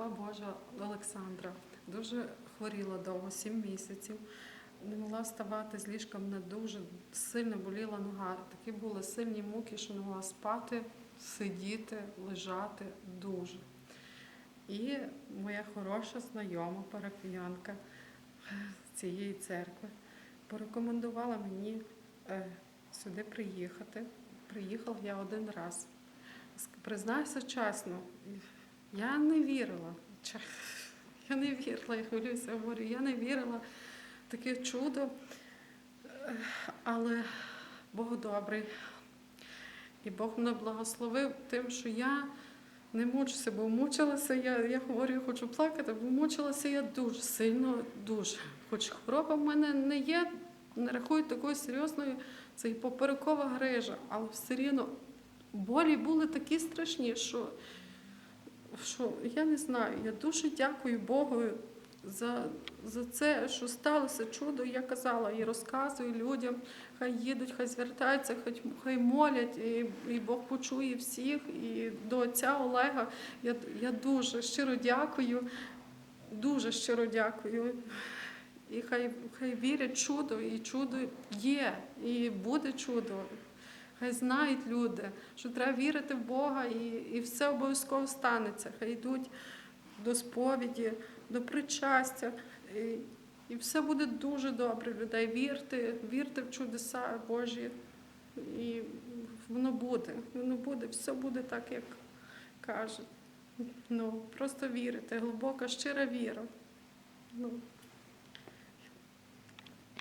раба Божа Олександра. Дуже хворіла довго, сім місяців. Не могла вставати з ліжка, мене дуже сильно боліла нога. Такі були сильні муки, що не могла спати, сидіти, лежати дуже. І моя хороша знайома парафіянка цієї церкви порекомендувала мені е, сюди приїхати. Приїхала я один раз. Признаюся чесно, я не вірила. Я не вірила, я хвилююся, говорю, я не вірила таке чудо, але Бог добрий. І Бог мене благословив тим, що я не мучуся, бо мучилася я, я говорю, я хочу плакати, бо мучилася я дуже сильно, дуже. Хоч хвороба в мене не є, не рахую такою серйозною, це і поперекова грижа, але все рівно болі були такі страшні, що, що я не знаю. Я дуже дякую Богу за, за це, що сталося чудо. Я казала і розказую людям, хай їдуть, хай звертаються, хай, хай молять, і, і Бог почує всіх. І до отця Олега я, я дуже щиро дякую, дуже щиро дякую. І хай, хай вірять чудо, і чудо є, і буде чудо. Хай знають люди, що треба вірити в Бога, і, і все обов'язково станеться. Хай йдуть до сповіді, до причастя. І, і все буде дуже добре, людей. Вірте, вірте в чудеса Божі. І воно буде, воно буде, все буде так, як кажуть. Ну, просто вірите, глибока, щира віра. Ну,